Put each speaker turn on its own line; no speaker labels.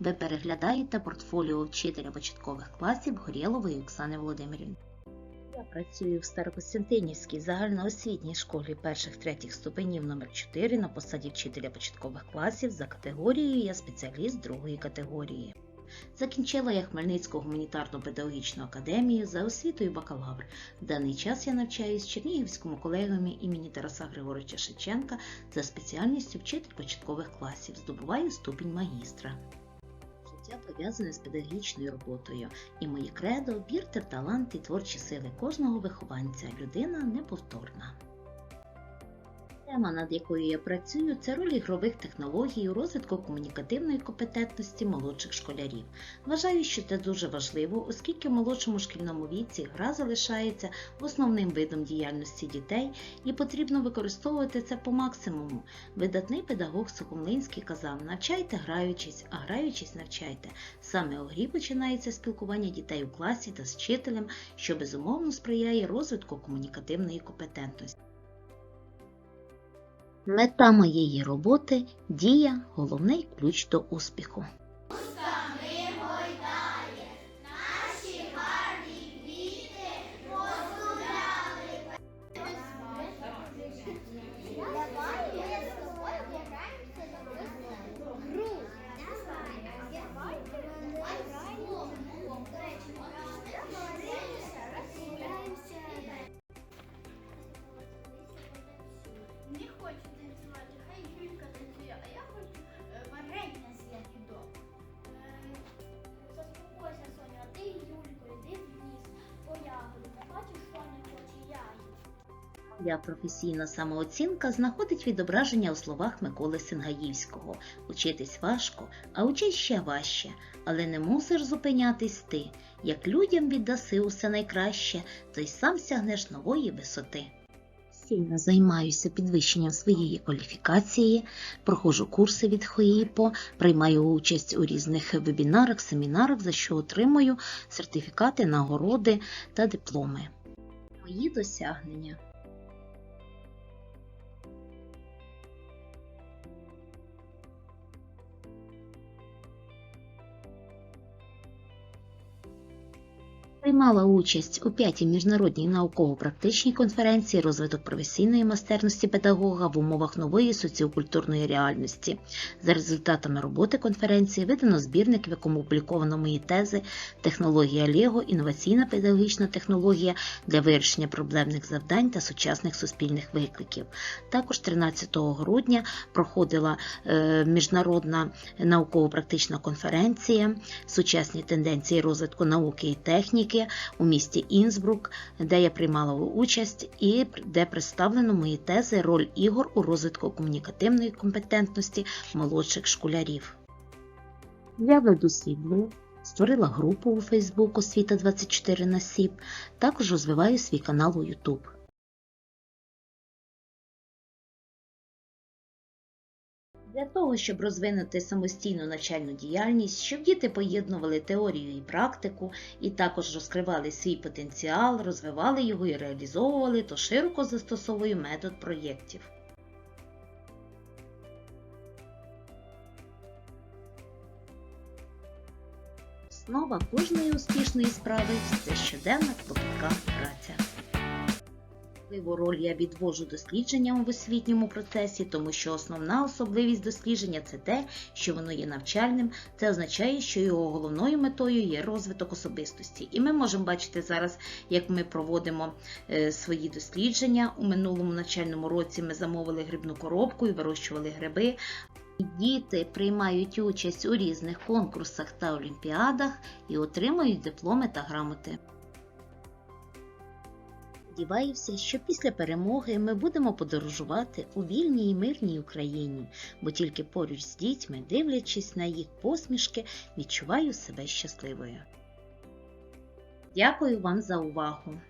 Ви переглядаєте портфоліо вчителя початкових класів Горєлової Оксани Володимирівни. Я працюю в Старокостянтинівській загальноосвітній школі перших-третіх ступенів номер 4 на посаді вчителя початкових класів за категорією Я спеціаліст другої категорії. Закінчила я Хмельницьку гуманітарну педагогічну академію за освітою бакалавр. В даний час я навчаюсь Чернігівському колегіумі імені Тараса Григоровича Шевченка за спеціальністю вчитель початкових класів. Здобуваю ступінь магістра. Життя пов'язане з педагогічною роботою, і моє кредо вірте в таланти творчі сили кожного вихованця. Людина неповторна. Тема, над якою я працюю, це роль ігрових технологій у розвитку комунікативної компетентності молодших школярів. Вважаю, що це дуже важливо, оскільки в молодшому шкільному віці гра залишається основним видом діяльності дітей і потрібно використовувати це по максимуму. Видатний педагог Сухомлинський казав: навчайте граючись, а граючись навчайте. Саме у грі починається спілкування дітей у класі та з вчителем, що безумовно сприяє розвитку комунікативної компетентності. Мета моєї роботи дія головний ключ до успіху. Моя професійна самооцінка знаходить відображення у словах Миколи Сингаївського Учитись важко, а учись ще важче, але не мусиш зупинятись ти. Як людям віддаси усе найкраще, то й сам сягнеш нової висоти. Сильно займаюся підвищенням своєї кваліфікації, проходжу курси від ХОІПО, приймаю участь у різних вебінарах, семінарах, за що отримую сертифікати, нагороди та дипломи. Мої досягнення. Приймала участь у п'ятій міжнародній науково-практичній конференції розвиток професійної майстерності педагога в умовах нової соціокультурної реальності. За результатами роботи конференції видано збірник, в якому опубліковано мої тези Технологія Лего, інноваційна педагогічна технологія для вирішення проблемних завдань та сучасних суспільних викликів. Також 13 грудня проходила е, міжнародна науково-практична конференція Сучасні тенденції розвитку науки і техніки у місті Інсбрук, де я приймала участь і де представлено мої тези роль ігор у розвитку комунікативної компетентності молодших школярів. Я веду свій створила групу у Фейсбук Освіта 24 на СІП, також розвиваю свій канал у YouTube. Для того, щоб розвинути самостійну навчальну діяльність, щоб діти поєднували теорію і практику, і також розкривали свій потенціал, розвивали його і реалізовували, то широко застосовую метод проєктів. Основа кожної успішної справи це щоденна клопітка праця. Важливу роль я відвожу дослідженням в освітньому процесі, тому що основна особливість дослідження це те, що воно є навчальним. Це означає, що його головною метою є розвиток особистості. І ми можемо бачити зараз, як ми проводимо е, свої дослідження. У минулому навчальному році ми замовили грибну коробку і вирощували гриби. Діти приймають участь у різних конкурсах та олімпіадах і отримують дипломи та грамоти. Сподіваюся, що після перемоги ми будемо подорожувати у вільній і мирній Україні, бо тільки поруч з дітьми, дивлячись на їх посмішки, відчуваю себе щасливою. Дякую вам за увагу!